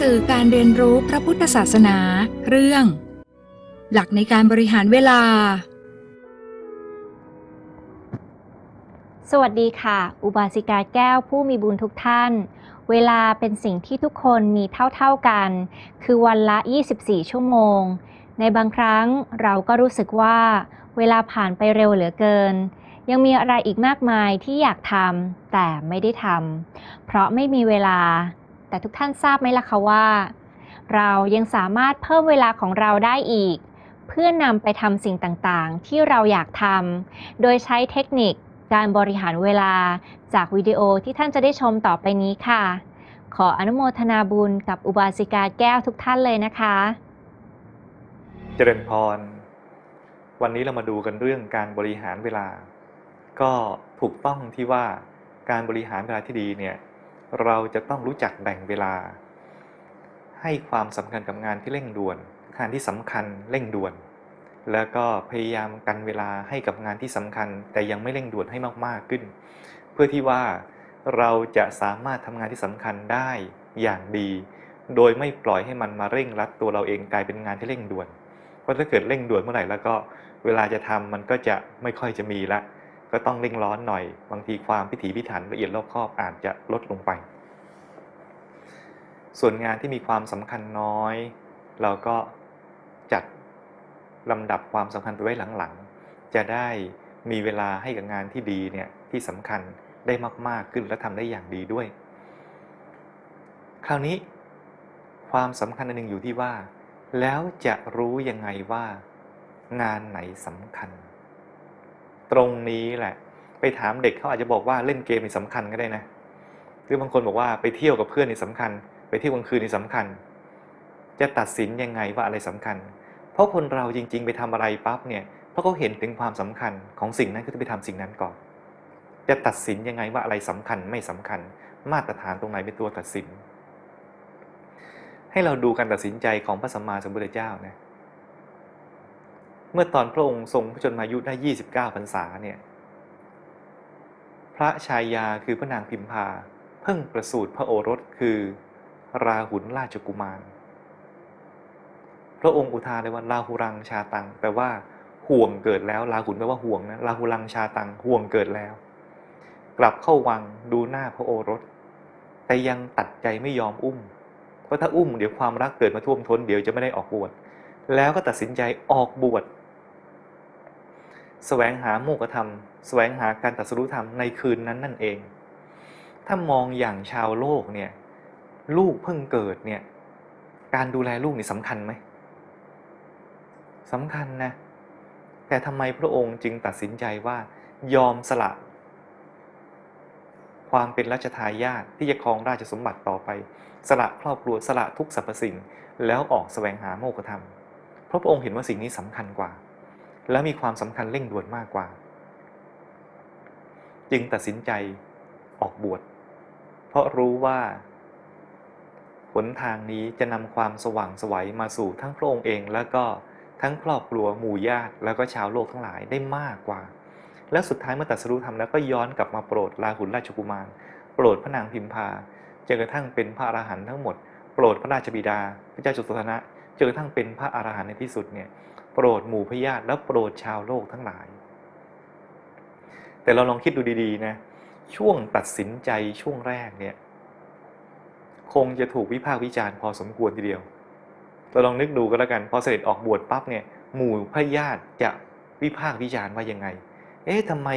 สื่อการเรียนรู้พระพุทธศาสนา เรื่อง หลักในการบริหารเวลา สวัสดีค่ะ อุบาสิกาแก้วผู้มีบุญทุกท่าน เวลาเป็นสิ่งที่ทุกคนมีเท่าๆกัน คือวันละ 24 ชั่วโมง ในบางครั้งเราก็รู้สึกว่า เวลาผ่านไปเร็วเหลือเกินยังมีอะไรอีกมากมายที่อยากทำแต่ไม่ได้ทำเพราะไม่มีเวลา แต่ทุกท่านทราบไหมล่ะคะว่า เรายังสามารถเพิ่มเวลาของเราได้อีก เพื่อนำไปทำสิ่งต่างๆ ที่เราอยากทำโดยใช้เทคนิคการบริหารเวลาจากวิดีโอที่ท่านจะได้ชมต่อไปนี้ค่ะ ขออนุโมทนาบุญกับอุบาสิกาแก้วทุกท่านเลยนะคะ เจริญพร วันนี้เรามาดูกันเรื่องการบริหารเวลา ก็ถูกต้องที่ว่าการบริหารเวลาที่ดีเนี่ย เราจะต้องรู้จักแบ่งเวลา ให้ความสำคัญกับงานที่เร่งด่วนงานที่สำคัญเร่งด่วน แล้วก็พยายามกันเวลาให้กับงานที่สำคัญ แต่ยังไม่เร่งด่วนให้มากๆขึ้น เพื่อที่ว่าเราจะสามารถทำงานที่สำคัญได้อย่างดี โดยไม่ปล่อยให้มันมาเร่งรัดตัวเราเองกลายเป็นงานที่เร่งด่วน เพราะถ้าเกิดเร่งด่วนเมื่อไหร่แล้วก็เวลาจะทำมันก็จะไม่ค่อยจะมีละ ก็ต้องเร่งร้อนหน่อย บางทีความพิถีพิถันละเอียดรอบคอบอาจจะลดลงไป ส่วนงานที่มีความสำคัญน้อย เราก็จัดลำดับความสำคัญไปไว้หลังๆ จะได้มีเวลาให้กับงานที่ดีเนี่ยที่สำคัญได้มากๆขึ้นและทำได้อย่างดีด้วย คราวนี้ความสำคัญอันหนึ่งอยู่ที่ว่า แล้วจะรู้ยังไงว่า งานไหนสำคัญ ตรงนี้แหละ ไปถามเด็กเขาอาจจะบอกว่าเล่นเกมนี่สำคัญก็ได้นะหรือบางคนบอกว่าไปเที่ยวกับเพื่อนนี่สำคัญ ไปเที่ยวกลางคืนนี่สำคัญ จะตัดสินยังไงว่าอะไรสำคัญ เพราะคนเราจริง ๆ ไปทำอะไรปั๊บเนี่ยเพราะเขาเห็นถึงความสำคัญของสิ่งนั้นก็จะไปทำสิ่งนั้นก่อน จะตัดสินยังไงว่าอะไรสำคัญไม่สำคัญ มาตรฐานตรงไหนเป็นตัวตัดสิน ให้เราดูการตัดสินใจของพระสัมมาสัมพุทธเจ้านะเเมื่อตอนพระองค์ทรงพระชนมายุได้ 29พรรษาเนี่ยพระชายาคือพระนางพิมพา เพิ่งประสูติพระโอรสคือราหุลราชกุมาร พระองค์อุทานเลยว่าราหุรังชาตังแปลว่าห่วงเกิดแล้วราหุลแปลว่าห่วงนะราหุรังชาตังห่วงเกิดแล้ว กลับเข้าวังดูหน้าพระโอรส แต่ยังตัดใจไม่ยอมอุ้ม เพราะถ้าอุ้มเดี๋ยวความรักเกิดมาท่วมท้นเดี๋ยวจะไม่ได้ออกบวชแล้วก็ตัดสินใจออกบวช แสวงหาโมกขธรรม แสวงหาการตรัสรู้ธรรมในคืนนั้นนั่นเอง ถ้ามองอย่างชาวโลกเนี่ยลูกเพิ่งเกิดเนี่ยการดูแลลูกนี่สำคัญไหมสำคัญนะ แต่ทำไมพระองค์จึงตัดสินใจว่ายอมสละ ความเป็นรัชทายาทที่จะครองราชสมบัติต่อไป สละครอบครัวสละทุกสรรพสิ่ง แล้วออกแสวงหาโมกขธรรม เพราะพระองค์เห็นว่าสิ่งนี้สำคัญกว่า และมีความสำคัญเร่งด่วนมากกว่า จึงตัดสินใจออกบวช เพราะรู้ว่าหนทางนี้จะนำความสว่างสวัยมาสู่ทั้งพระองค์เอง แล้วก็ทั้งครอบครัวหมู่ญาติ แล้วก็ชาวโลกทั้งหลายได้มากกว่า และสุดท้ายเมื่อตรัสรู้ธรรมแล้วก็ย้อนกลับมาโปรดราหุลราชกุมาร โปรดพระนางพิมพาจนกระทั่งเป็นพระอรหันต์ทั้งหมด โปรดพระราชบิดา พระเจ้าจุตธนะจนกระทั่งเป็นพระอรหันต์ในที่สุดเนี่ย โปรดหมู่พญาติและโปรดชาวโลกทั้งหลาย แต่เราลองคิดดูดีๆนะช่วงตัดสินใจช่วงแรกเนี่ย คงจะถูกวิพากษ์วิจารณ์พอสมควรทีเดียว เราลองนึกดูก็แล้วกัน พอเสด็จออกบวชปั๊บเนี่ย หมู่พญาติจะวิพากษ์วิจารณ์ว่ายังไง เอ๊ะทำไม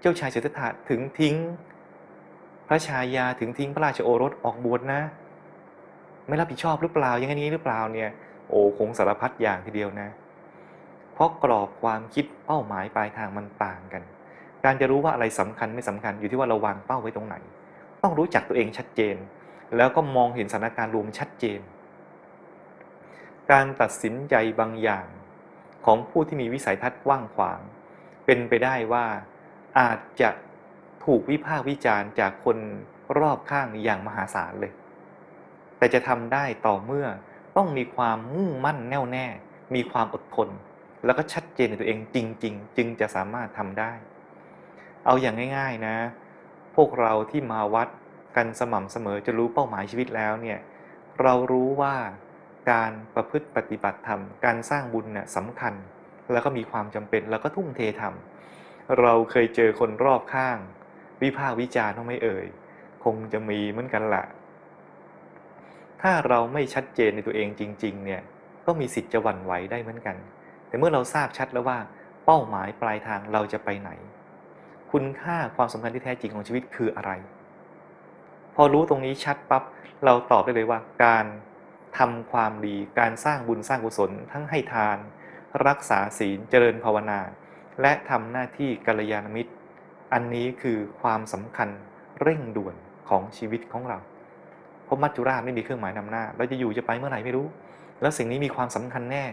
เจ้าชายสิทธัตถะถึงทิ้ง พระชายาถึงทิ้งพระราชโอรสออกบวชนะ ไม่รับผิดชอบหรือเปล่าอย่างนี้หรือเปล่าเนี่ย โอ้คงสารพัดอย่างทีเดียวนะ เพราะกรอบความคิดเป้าหมายปลายทางมันต่างกัน การจะรู้ว่าอะไรสำคัญไม่สำคัญอยู่ที่ว่าเราวางเป้าไว้ตรงไหน ต้องรู้จักตัวเองชัดเจน แล้วก็มองเห็นสถานการณ์รวมชัดเจน การตัดสินใจบางอย่างของผู้ที่มีวิสัยทัศน์กว้างขวาง เป็นไปได้ว่าอาจจะถูกวิพากษ์วิจารณ์จากคนรอบข้างอย่างมหาศาลเลย แต่จะทำได้ต่อเมื่อต้องมีความมุ่งมั่นแน่วแน่ มีความอดทน แล้วก็ชัดเจนในตัวเองจริง ๆ จึงจะสามารถทำได้ เอาอย่างง่าย ๆนะ พวกเราที่มาวัดกันสม่ำเสมอจะรู้เป้าหมายชีวิตแล้วเนี่ยเรารู้ว่าการประพฤติปฏิบัติธรรม การสร้างบุญเนี่ยสำคัญ แล้วก็มีความจำเป็นแล้วก็ทุ่มเททำเราเคยเจอคนรอบข้าง วิพากษ์วิจารณ์ต้องไม่เอ่ย คงจะมีเหมือนกันละถ้าเราไม่ชัดเจนในตัวเองจริง ๆ เนี่ยก็มีสิทธิ์จะหวั่นไหวได้เหมือนกัน แต่เมื่อเราทราบชัดแล้วว่าเป้าหมายปลายทางเราจะไปไหน คุณค่าความสำคัญที่แท้จริงของชีวิตคืออะไร พอรู้ตรงนี้ชัดปับ๊บเราตอบได้เลยว่า การทำความดี การสร้างบุญสร้างกุศล ทั้งให้ทาน รักษาศีลเจริญภาวนา และทำหน้าที่กัลยาณมิตร อันนี้คือความสำคัญเร่งด่วนของชีวิตของเราเพราะมัจจุราชไม่มีเครื่องหมายนำหน้า เราจะอยู่จะไปเมื่อไหร่ไม่รู้ แล้วสิ่งนี้มีความสำคัญแน่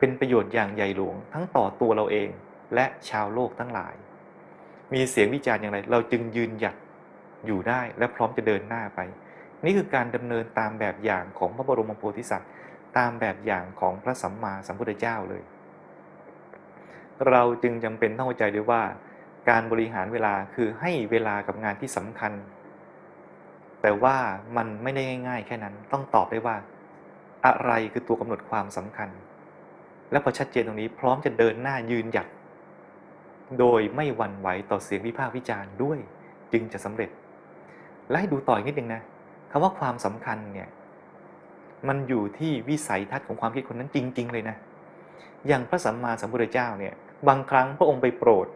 เป็นประโยชน์อย่างใหญ่หลวงทั้งต่อตัวเราเองและชาวโลกทั้งหลาย มีเสียงวิจารณ์อย่างไร เราจึงยืนหยัดอยู่ได้และพร้อมจะเดินหน้าไป นี่คือการดำเนินตามแบบอย่างของพระบรมโพธิสัตว์ ตามแบบอย่างของพระสัมมาสัมพุทธเจ้าเลย เราจึงจำเป็นต้องเข้าใจด้วยว่า การบริหารเวลาคือให้เวลากับงานที่สำคัญ แต่ว่ามันไม่ได้ง่าย ๆ แค่นั้นต้องตอบได้ว่า อะไรคือตัวกำหนดความสำคัญ และพอชัดเจนตรงนี้พร้อมจะเดินหน้ายืนหยัด โดยไม่หวั่นไหวต่อเสียงวิพากษ์วิจารณ์ด้วยจึงจะสำเร็จ และให้ดูต่ออีกนิดนึงนะคำว่าความสำคัญเนี่ยมันอยู่ที่วิสัยทัศน์ของความคิดคนนั้นจริง ๆ เลยนะ อย่างพระสัมมาสัมพุทธเจ้าเนี่ยบางครั้งพระองค์ไปโปรด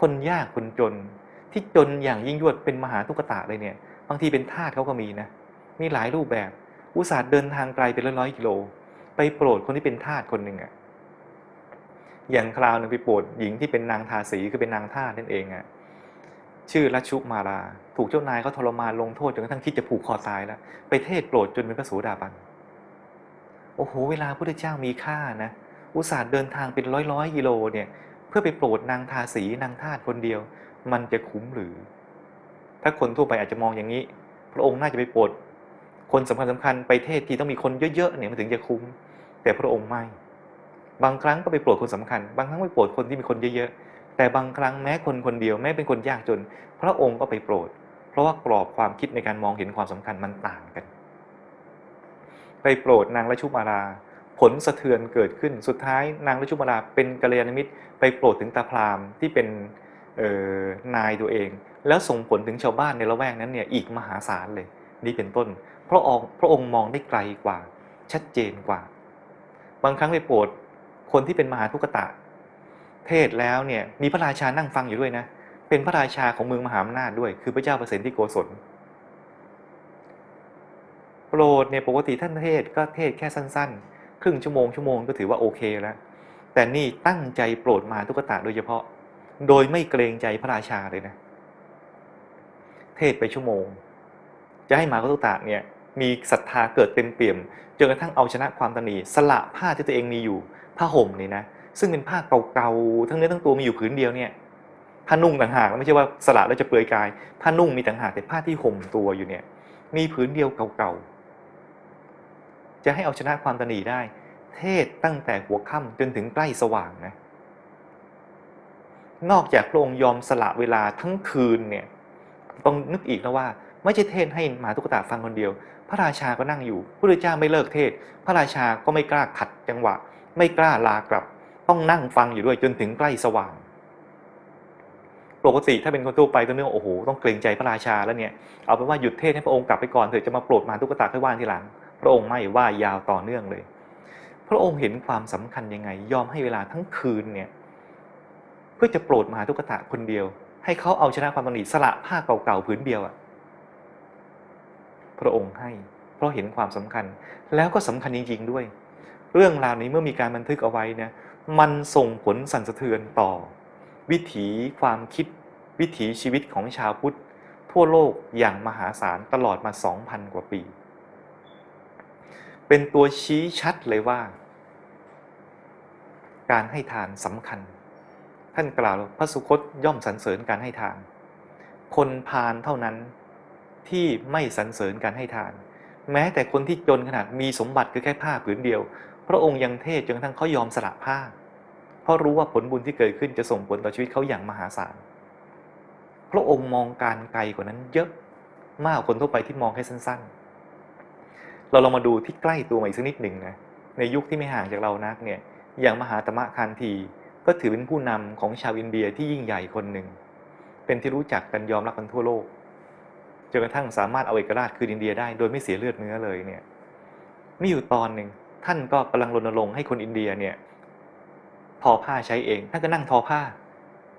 คนยากคนจน ที่จนอย่างยิ่งยวดเป็นมหาทุกตะเลยเนี่ย บางทีเป็นทาสเขาก็มีนะมีหลายรูปแบบ อุตส่าห์เดินทางไกลเป็นร้อยๆกิโล ไปโปรดคนที่เป็นทาสคนหนึ่งอะ่ะ อย่างคราวหนึ่งไปโปรดหญิงที่เป็นนางทาสีคือเป็นนางทานั่นเองอะ่ะชื่อรัชชุมารา ถูกเจ้านายเขาทรมานลงโทษจนกระทั่งคิดจะผูกคอตายแล้ว ไปเทศโปรดจนเป็นพระโสดาบัน โอ้โห เวลาพระพุทธเจ้ามีค่านะ อุตส่าห์เดินทางเป็นร้อยร้อยกิโลเนี่ย เพื่อไปโปรดนางทาสีนางทาสคนเดียว มันจะคุ้มหรือ ถ้าคนทั่วไปอาจจะมองอย่างนี้ พระองค์น่าจะไปโปรด คนสำคัญสำคัญไปเทศที่ต้องมีคนเยอะๆเนี่ยมันถึงจะคุ้ม แต่พระองค์ไม่ บางครั้งก็ไปโปรดคนสำคัญ บางครั้งไปโปรดคนที่มีคนเยอะๆ แต่บางครั้งแม้คนคนเดียวแม้เป็นคนยากจน พระองค์ก็ไปโปรด เพราะว่ากรอบความคิดในการมองเห็นความสำคัญมันต่างกัน ไปโปรดนางราชุมารา ผลสะเทือนเกิดขึ้น สุดท้ายนางราชุมาราเป็นกัลยาณมิตร ไปโปรดถึงตาพราหมณ์ที่เป็นนายตัวเอง แล้วส่งผลถึงชาวบ้านในละแวกนั้นเนี่ยอีกมหาศาลเลยนี่เป็นต้นพระองค์พระองค์มองได้ไกลกว่าชัดเจนกว่า บางครั้งไปโปรด คนที่เป็นมหาทุกตะ เทศแล้วเนี่ยมีพระราชานั่งฟังอยู่ด้วยนะ เป็นพระราชาของเมืองมหาอำนาจด้วย คือพระเจ้าเปรตที่โกศลโปรดเนี่ยปกติท่านเทศก็เทศแค่สั้นๆ ครึ่งชั่วโมงชั่วโมงก็ถือว่าโอเคแล้ว แต่นี่ตั้งใจโปรดมหาทุกตะโดยเฉพาะ โดยไม่เกรงใจพระราชาเลยนะ เทศไปชั่วโมง จะให้มหาทุกตะเนี่ย มีศรัทธาเกิดเต็มเปี่ยมจนกระทั่งเอาชนะความตนีสละผ้าที่ตัวเองมีอยู่ผ้าห่มนี่นะซึ่งเป็นผ้าเก่าๆทั้งเนื้อทั้งตัวมีอยู่ผืนเดียวเนี่ยผ้านุ่งต่างหากไม่ใช่ว่าสละแล้วจะเปลือยกาย ผ้านุ่งมีต่างหากแต่ผ้าที่ห่มตัวอยู่เนี่ยมีผืนเดียวเก่าๆจะให้เอาชนะความตนีได้ เทศตั้งแต่หัวค่ำจนถึงใกล้สว่างนะนอกจากพระองค์ยอมสละเวลาทั้งคืนเนี่ยต้องนึกอีกนะว่า ไม่ใช่เทศให้หมาตุกตาฟังคนเดียว พระราชาก็นั่งอยู่พระพุทธเจ้าไม่เลิกเทศ พระราชาก็ไม่กล้าขัดจังหวะ ไม่กล้าลากลับ ต้องนั่งฟังอยู่ด้วยจนถึงใกล้สว่าง ปกติถ้าเป็นคนทั่วไปต้องนึกว่าโอ้โหต้องเกรงใจพระราชาแล้วเนี่ยเอาเป็นว่าหยุดเทศให้พระองค์กลับไปก่อนเถอะจะมาโปรดมหาตุกตาค่อยว่างทีหลัง พระองค์ไม่ว่ายาวต่อเนื่องเลย พระองค์เห็นความสำคัญยังไง ยอมให้เวลาทั้งคืนเนี่ยเพื่อจะโปรดมหาทุกตะคนเดียว ให้เขาเอาชนะความตนีสละผ้าเก่าๆผืนเดียวอะ พระองค์ให้ เพราะเห็นความสำคัญ แล้วก็สำคัญจริงๆด้วย เรื่องราวนี้เมื่อมีการบันทึกเอาไว้นี่ยมันส่งผลสั่นสะเทือนต่อ วิถีความคิดวิถีชีวิตของชาวพุทธ ทั่วโลกอย่างมหาศาลตลอดมา 2,000 กว่าปี เป็นตัวชี้ชัดเลยว่า การให้ทานสำคัญ ท่านกล่าวพระสุคตย่อมสรรเสริญการให้ทาน คนพาลเท่านั้น ที่ไม่สรรเสริญการให้ทาน แม้แต่คนที่จนขนาดมีสมบัติคือแค่ผ้าผืนเดียว พระองค์ยังเทศจนกระทั่งเขายอมสละผ้า เพราะรู้ว่าผลบุญที่เกิดขึ้นจะส่งผลต่อชีวิตเขาอย่างมหาศาลพระองค์มองการไกลกว่านั้นเยอะมากกว่าคนทั่วไปที่มองแค่สั้นเราลองมาดูที่ใกล้ตัวมาอีกสักนิดหนึ่งนะในยุคที่ไม่ห่างจากเรานักเนี่ยอย่างมหาตมะคานธีก็ถือเป็นผู้นำของชาวอินเดียที่ยิ่งใหญ่คนหนึ่ง เป็นที่รู้จักกันยอมรับกันทั่วโลก จนกระทั่งสามารถเอาเอกราชคืนอินเดียได้ โดยไม่เสียเลือดเนื้อเลยเนี่ยมีอยู่ตอนหนึ่งท่านก็กำลังรณรงค์ให้คนอินเดียเนี่ยทอผ้าใช้เองท่านก็นั่งทอผ้า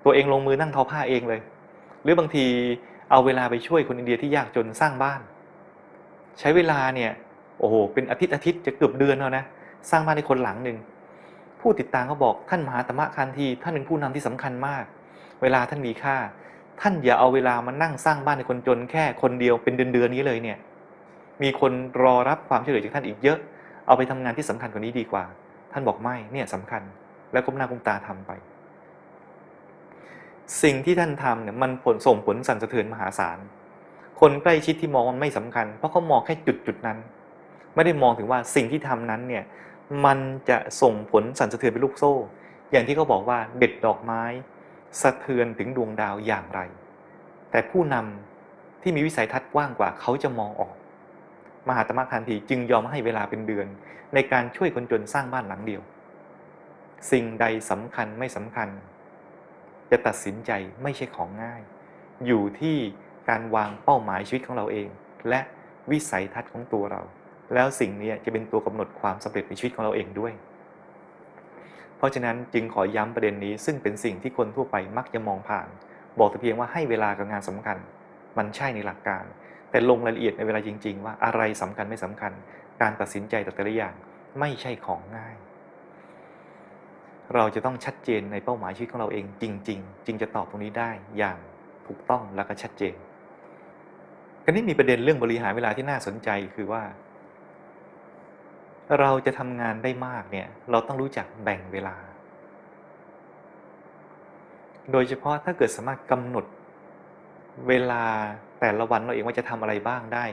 ตัวเองลงมือนั่งทอผ้าเองเลย หรือบางทีเอาเวลาไปช่วยคนอินเดียที่ยากจนสร้างบ้าน ใช้เวลาเนี่ยโอ้โหเป็นอาทิตย์อาทิตย์จะเกือบเดือนแล้วนะสร้างบ้านให้คนหลังหนึ่งผู้ติดตามเขาบอกท่านมหาตมะคันธีท่านเป็นผู้นำที่สำคัญมาก เวลาท่านมีค่า ท่านอย่าเอาเวลามานั่งสร้างบ้านให้คนจนแค่คนเดียวเป็นเดือนเดือนๆนี้เลยเนี่ย มีคนรอรับความช่วยเหลือจากท่านอีกเยอะ เอาไปทำงานที่สำคัญกว่านี้ดีกว่า ท่านบอกไม่เนี่ยสำคัญ แล้วก้มหน้าก้มตาทำไป สิ่งที่ท่านทำเนี่ยมันผลส่งผลสั่นสะเทือนมหาศาล คนใกล้ชิดที่มองมันไม่สำคัญ เพราะเขามองแค่จุดจุดนั้น ไม่ได้มองถึงว่าสิ่งที่ทำนั้นเนี่ยมันจะส่งผลสั่นสะเทือนเป็นลูกโซ่ อย่างที่เขาบอกว่าเด็ดดอกไม้ สะเทือนถึงดวงดาวอย่างไร แต่ผู้นำที่มีวิสัยทัศน์กว้างกว่าเขาจะมองออก มหาตมะคันธีจึงยอมให้เวลาเป็นเดือน ในการช่วยคนจนสร้างบ้านหลังเดียว สิ่งใดสำคัญไม่สำคัญ จะตัดสินใจไม่ใช่ของง่าย อยู่ที่การวางเป้าหมายชีวิตของเราเอง และวิสัยทัศน์ของตัวเรา แล้วสิ่งนี้จะเป็นตัวกำหนดความสำเร็จในชีวิตของเราเองด้วย เพราะฉะนั้นจึงขอย้ำประเด็นนี้ซึ่งเป็นสิ่งที่คนทั่วไปมักจะมองผ่าน บอกแต่เพียงว่าให้เวลากับงานสำคัญ มันใช่ในหลักการ แต่ลงรายละเอียดในเวลาจริง ๆ ว่าอะไรสำคัญไม่สำคัญ การตัดสินใจแต่ละอย่างไม่ใช่ของง่าย เราจะต้องชัดเจนในเป้าหมายชีวิตของเราเองจริง ๆ จึงจะตอบตรงนี้ได้อย่างถูกต้องและก็ชัดเจนกันนี้มีประเด็นเรื่องบริหารเวลาที่น่าสนใจคือว่า เราจะทำงานได้มากเนี่ยเราต้องรู้จักแบ่งเวลา โดยเฉพาะถ้าเกิดสามารถกำหนดเวลาแต่ละวันเราเองว่าจะทำอะไรบ้างได้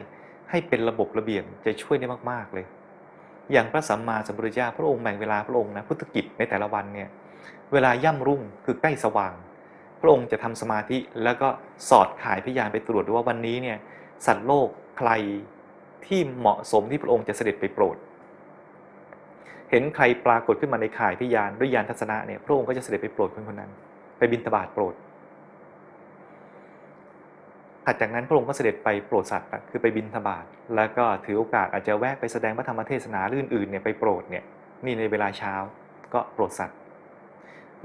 ให้เป็นระบบระเบียบจะช่วยได้มาก ๆเลย อย่างพระสัมมาสัมพุทธเจ้าพระองค์แบ่งเวลาพระองค์นะพุทธกิจในแต่ละวันเนี่ยเวลาย่ำรุ่งคือใกล้สว่าง พระองค์จะทำสมาธิแล้วก็สอดขายพยานไปตรวจดูว่าวันนี้เนี่ยสัตว์โลกใครที่เหมาะสมที่พระองค์จะเสด็จไปโปรด เห็นใครปรากฏขึ้นมาในข่ายพิยานด้วยยานทัศนะเนี่ยพระองค์ก็จะเสด็จไปโปรดคนคนนั้น ไปบิณฑบาตโปรดถัดจากนั้นพระองค์ก็เสด็จไปโปรดสัตว์คือไปบิณฑบาตแล้วก็ถือโอกาสอาจจะแวะไปแสดงพระธรรมเทศนาเรื่องอื่นๆเนี่ยไปโปรดเนี่ยนี่ในเวลาเช้าก็โปรดสัตว์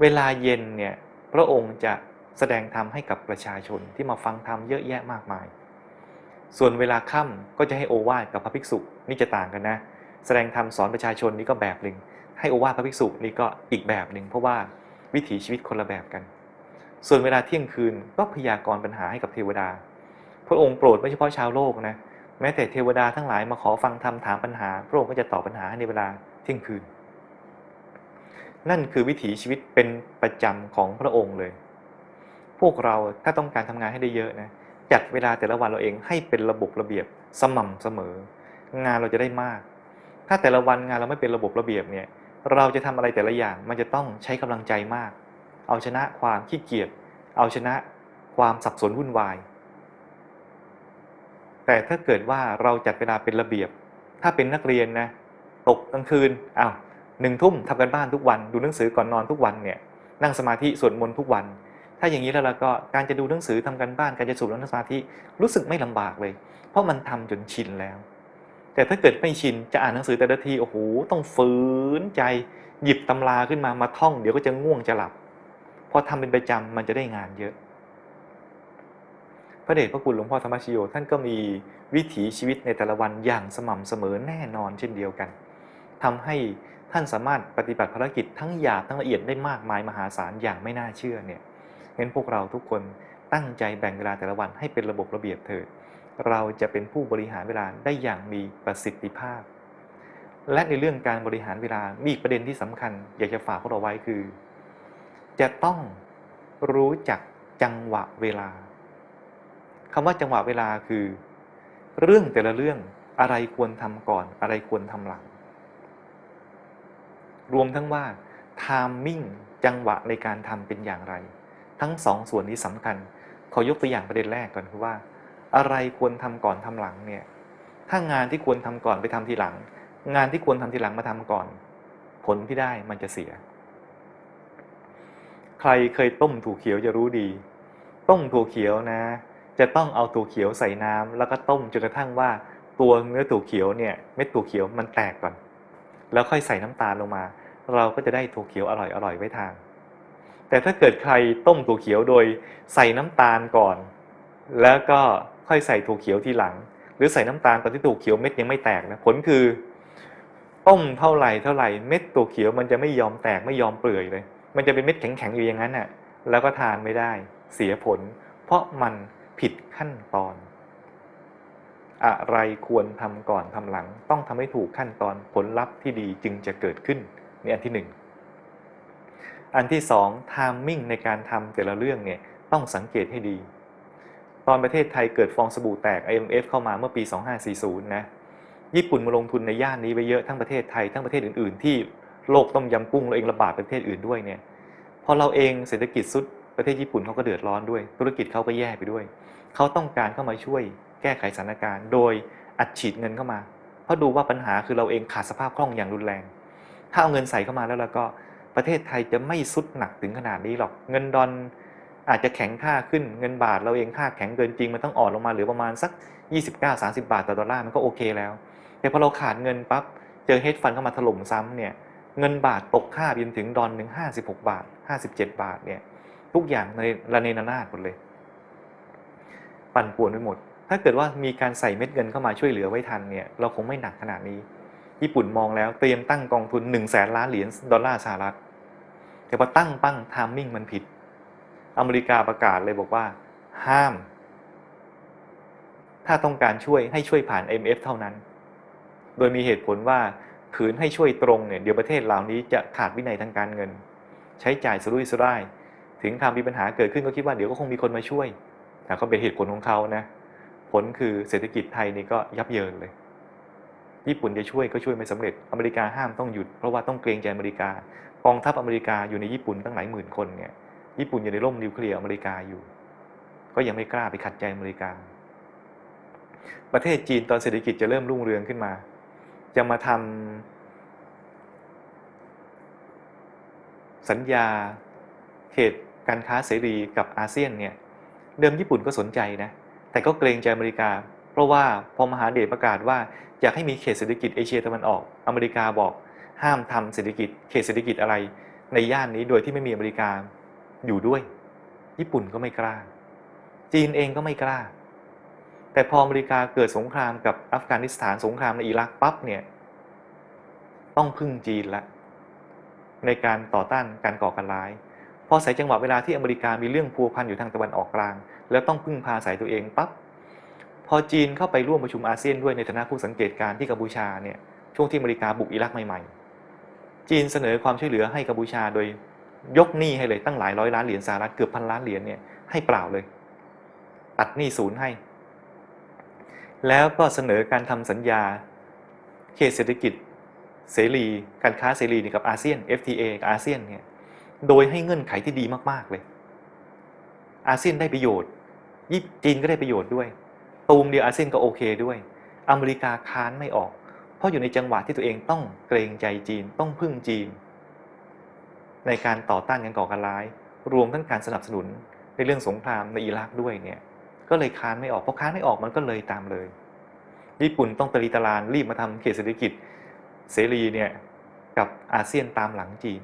เวลาเย็นเนี่ยพระองค์จะแสดงธรรมให้กับประชาชนที่มาฟังธรรมเยอะแยะมากมาย ส่วนเวลาค่ำก็จะให้โอวาทกับพระภิกษุนี่จะต่างกันนะ แสดงธรรมสอนประชาชนนี่ก็แบบหนึ่งให้อวาพระภิกษุนี่ก็อีกแบบหนึ่งเพราะว่าวิถีชีวิตคนละแบบกัน ส่วนเวลาเที่ยงคืนก็พยากรณ์ปัญหาให้กับเทวดา พระองค์โปรดไม่เฉพาะชาวโลกนะแม้แต่เทวดาทั้งหลายมาขอฟังธรรมถามปัญหา พระองค์ก็จะตอบปัญหาให้ในเวลาเที่ยงคืน นั่นคือวิถีชีวิตเป็นประจำของพระองค์เลย พวกเราถ้าต้องการทำงานให้ได้เยอะนะจัดเวลาแต่ละวันเราเองให้เป็นระบบระเบียบสม่ำเสมอ งานเราจะได้มาก ถ้าแต่ละวันงานเราไม่เป็นระบบระเบียบเนี่ยเราจะทำอะไรแต่ละอย่างมันจะต้องใช้กำลังใจมาก เอาชนะความขี้เกียจเอาชนะความสับสนวุ่นวาย แต่ถ้าเกิดว่าเราจัดเวลาเป็นระเบียบ ถ้าเป็นนักเรียนนะตกกลางคืนอ้าวหนึ่งทุ่มทำกันบ้านทุกวัน ดูหนังสือก่อนนอนทุกวันเนี่ยนั่งสมาธิสวดมนต์ทุกวัน ถ้าอย่างนี้แล้วเราก็การจะดูหนังสือทำกันบ้านการจะสูบนั่งสมาธิรู้สึกไม่ลำบากเลย เพราะมันทำจนชินแล้ว แต่ถ้าเกิดไม่ชินจะอ่านหนังสือแต่ละทีโอ้โหต้องฝืนใจหยิบตำราขึ้นมามาท่อง เดี๋ยวก็จะง่วงจะหลับพอทำเป็นประจำมันจะได้งานเยอะ พระเดชพระคุณหลวงพ่อธรรมชโยท่านก็มีวิถีชีวิตในแต่ละวันอย่างสม่ำเสมอแน่นอนเช่นเดียวกันทำให้ท่านสามารถปฏิบัติภารกิจทั้งหยาบทั้งละเอียดได้มากมายมหาศาลอย่างไม่น่าเชื่อเนี่ยงั้นพวกเราทุกคนตั้งใจแบ่งเวลาแต่ละวันให้เป็นระบบระเบียบเถิด เราจะเป็นผู้บริหารเวลาได้อย่างมีประสิทธิภาพ และในเรื่องการบริหารเวลามีอีกประเด็นที่สำคัญ อยากจะฝากพวกเราไว้คือ จะต้องรู้จักจังหวะเวลาคำว่าจังหวะเวลาคือ เรื่องแต่ละเรื่องอะไรควรทำก่อน อะไรควรทำหลัง รวมทั้งว่าไทามมิ่งจังหวะในการทำเป็นอย่างไร ทั้งสองส่วนนี้สำคัญ ขอยกตัวอย่างประเด็นแรกก่อนคือว่า อะไรควรทำก่อนทำหลังเนี่ย ถ้างานที่ควรทำก่อนไปทำทีหลัง งานที่ควรทำทีหลังมาทำก่อน ผลที่ได้มันจะเสีย ใครเคยต้มถั่วเขียวจะรู้ดี ต้มถั่วเขียวนะ จะต้องเอาถั่วเขียวใส่น้ำแล้วก็ต้มจนกระทั่งว่า ตัวเนื้อถั่วเขียวเนี่ยเม็ดถั่วเขียวมันแตกก่อน แล้วค่อยใส่น้ำตาลลงมา เราก็จะได้ถั่วเขียวอร่อยอร่อยไว้ทานแต่ถ้าเกิดใครต้มถั่วเขียวโดยใส่น้ำตาลก่อน แล้วก็ ค่อยใส่ถั่วเขียวทีหลัง หรือใส่น้ำตาลตอนที่ถั่วเขียวเม็ดยังไม่แตกนะผลคือต้มเท่าไหร่เท่าไหร่เม็ดถั่วเขียวมันจะไม่ยอมแตกไม่ยอมเปื่อยเลย มันจะเป็นเม็ดแข็งๆอยู่อย่างนั้นน่ะแล้วก็ทานไม่ได้เสียผล เพราะมันผิดขั้นตอน อะไรควรทำก่อนทำหลัง ต้องทำให้ถูกขั้นตอนผลลัพธ์ที่ดีจึงจะเกิดขึ้นนี่อันที่หนึ่งอันที่สองทมมิ่งในการทำแต่ละเรื่องเนี่ยต้องสังเกตให้ดี ตอนประเทศไทยเกิดฟองสบู่แตก IMF เข้ามาเมื่อปี 2540 นะ ญี่ปุ่นมาลงทุนในย่านนี้ไปเยอะทั้งประเทศไทยทั้งประเทศอื่น ๆ ที่โลกต้มยำกุ้งเราเองระบาดประเทศอื่นด้วยเนี่ยพอเราเองเศรษฐกิจสุดประเทศญี่ปุ่นเขาก็เดือดร้อนด้วย ธุรกิจเขาก็แย่ไปด้วย เขาต้องการเข้ามาช่วยแก้ไขสถานการณ์ โดยอัดฉีดเงินเข้ามา เพราะดูว่าปัญหาคือเราเองขาดสภาพคล่องอย่างรุนแรง ถ้าเอาเงินใส่เข้ามาแล้วแล้วก็ประเทศไทยจะไม่สุดหนักถึงขนาดนี้หรอก เงินดอล อาจจะแข็งค่าขึ้นเงินบาทเราเองค่าแข็งเกินจริงมันต้องอ่อนลงมาเหลือประมาณสัก 29-30 บาทต่อดอลลาร์มันก็โอเคแล้ว แต่พอเราขาดเงินปั๊บเจอเฮดฟันเข้ามาถล่มซ้ำเนี่ยเงินบาทตกค่าไปจนถึงดอลหนึ่ง56บาท57บาทเนี่ยทุกอย่างในระเนระนาดหมดเลย ปั่นป่วนไปหมด ถ้าเกิดว่ามีการใส่เม็ดเงินเข้ามาช่วยเหลือไว้ทันเนี่ยเราคงไม่หนักขนาดนี้ ญี่ปุ่นมองแล้วเตรียมตั้งกองทุน1แสนล้านเหรียญดอลลาร์สหรัฐแต่พอตั้งปั้งทามมิ่งมันผิด อเมริกาประกาศเลยบอกว่า ห้าม ถ้าต้องการช่วยให้ช่วยผ่าน MF เท่านั้น โดยมีเหตุผลว่าขืนให้ช่วยตรงเนี่ยเดี๋ยวประเทศเหล่านี้จะขาดวินัยทางการเงิน ใช้จ่ายสุรุ่ยสุร่าย ถึงทำมีปัญหาเกิดขึ้นก็คิดว่าเดี๋ยวก็คงมีคนมาช่วยแต่ก็เป็นเหตุผลของเขานะ ผลคือเศรษฐกิจไทยนี่ก็ยับเยินเลย ญี่ปุ่นจะช่วยก็ช่วยไม่สำเร็จ อเมริกาห้ามต้องหยุด เพราะว่าต้องเกรงใจอเมริกากองทัพอเมริกาอยู่ในญี่ปุ่นตั้งหลายหมื่นคนเนี่ย ญี่ปุ่นอยู่ในร่มนิวเคลียร์อเมริกาอยู่ ก็ยังไม่กล้าไปขัดใจอเมริกา ประเทศจีนตอนเศรษฐกิจจะเริ่มรุ่งเรืองขึ้นมา จะมาทำสัญญาเขตการค้าเสรีกับอาเซียนเนี่ยเดิมญี่ปุ่นก็สนใจนะแต่ก็เกรงใจอเมริกา เพราะว่าพอมหาเดชประกาศว่าอยากให้มีเขตเศรษฐกิจเอเชียตะวันออก อเมริกาบอกห้ามทำเศรษฐกิจเขตเศรษฐกิจอะไรในย่านนี้โดยที่ไม่มีอเมริกา อยู่ด้วย ญี่ปุ่นก็ไม่กล้า จีนเองก็ไม่กล้า แต่พออเมริกาเกิดสงครามกับอัฟกานิสถานสงครามในอิรักปั๊บเนี่ย ต้องพึ่งจีนละ ในการต่อต้านการก่อการร้าย พอใส่จังหวะเวลาที่อเมริกามีเรื่องพัวพันอยู่ทางตะวันออกกลาง แล้วต้องพึ่งพาสายตัวเองปั๊บพอจีนเข้าไปร่วมประชุมอาเซียนด้วยในฐานะผู้สังเกตการณ์ที่กัมพูชาเนี่ยช่วงที่อเมริกาบุกอิรักใหม่ๆ จีนเสนอความช่วยเหลือให้กัมพูชาโดย ยกหนี้ให้เลยตั้งหลายร้อยล้านเหรียญสหรัฐเกือบพันล้านเหรียญเนี่ยให้เปล่าเลย ตัดหนี้ศูนย์ให้ แล้วก็เสนอการทำสัญญาเขตเศรษฐกิจเสรีการค้าเสรีนี่กับอาเซียน FTA กับอาเซียนเนี่ยโดยให้เงื่อนไขที่ดีมากๆเลย อาเซียนได้ประโยชน์ญี่จีนก็ได้ประโยชน์ด้วยตูมเดียวอาเซียนก็โอเคด้วย อเมริกาค้านไม่ออก เพราะอยู่ในจังหวะที่ตัวเองต้องเกรงใจจีนต้องพึ่งจีน ในการต่อต้านการก่อการร้าย รวมทั้งการสนับสนุนในเรื่องสงครามในอิรักด้วยเนี่ยก็เลยค้านไม่ออกเพราะค้านไม่ออกมันก็เลยตามเลย ญี่ปุ่นต้องตรีตารานรีบมาทำเขตเศรษฐกิจเสรีเนี่ยกับอาเซียนตามหลังจีน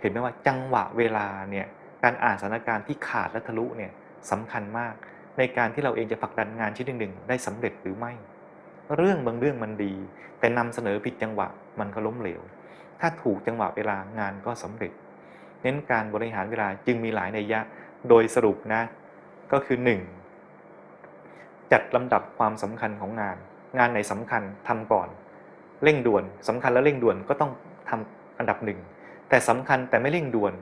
เห็นไหมว่าจังหวะเวลาเนี่ยการอ่านสถานการณ์ที่ขาดและทะลุเนี่ยสำคัญมาก ในการที่เราเองจะผลักดันงานชิ้นหนึ่งๆได้สำเร็จหรือไม่ เรื่องบางเรื่องมันดี แต่นำเสนอผิดจังหวะมันก็ล้มเหลว ถ้าถูกจังหวะเวลางานก็สำเร็จ เน้นการบริหารเวลาจึงมีหลายในยะ โดยสรุปนะก็คือ 1. จัดลำดับความสำคัญของงาน งานไหนสำคัญทำก่อน เร่งด่วนสำคัญและเร่งด่วนก็ต้องทำอันดับหนึ่งแต่สำคัญแต่ไม่เร่งด่วน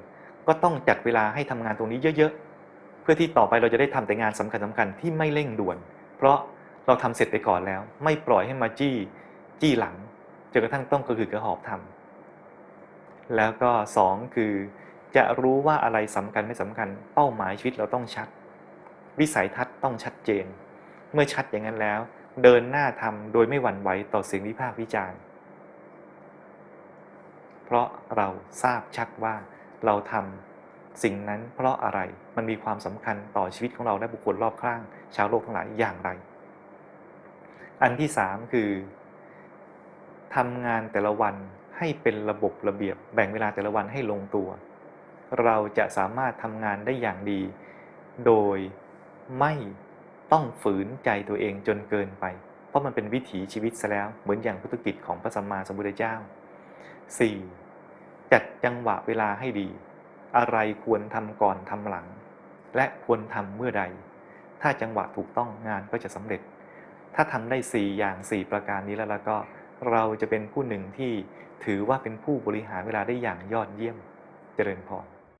ก็ต้องจัดเวลาให้ทำงานตรงนี้เยอะๆ เพื่อที่ต่อไปเราจะได้ทำแต่งานสำคัญสำคัญที่ไม่เร่งด่วน เพราะเราทำเสร็จไปก่อนแล้ว ไม่ปล่อยให้มาจี้ จี้หลังจนกระทั่งต้องกระหืดกระหอบทำ แล้วก็สองคือ จะรู้ว่าอะไรสำคัญไม่สำคัญ เป้าหมายชีวิตเราต้องชัด วิสัยทัศน์ต้องชัดเจน เมื่อชัดอย่างนั้นแล้ว เดินหน้าทำโดยไม่หวั่นไหวต่อเสียงวิพากษ์วิจารณ์ เพราะเราทราบชัดว่าเราทำสิ่งนั้นเพราะอะไรมันมีความสำคัญต่อชีวิตของเราและบุคคลรอบข้าง ชาวโลกทั้งหลายอย่างไร อันที่สามคือทำงานแต่ละวัน ให้เป็นระบบระเบียบ แบ่งเวลาแต่ละวันให้ลงตัว เราจะสามารถทำงานได้อย่างดี โดยไม่ต้องฝืนใจตัวเองจนเกินไป เพราะมันเป็นวิถีชีวิตซะแล้ว เหมือนอย่างพุทธกิจของพระสัมมาสัมพุทธเจ้า 4. จัดจังหวะเวลาให้ดี อะไรควรทำก่อนทำหลัง และควรทำเมื่อใด ถ้าจังหวะถูกต้องงานก็จะสำเร็จ ถ้าทำได้ 4 อย่าง 4 ประการนี้แล้วแล้วก็ เราจะเป็นผู้หนึ่งที่ถือว่าเป็นผู้บริหารเวลาได้อย่างยอดเยี่ยมเจริญพร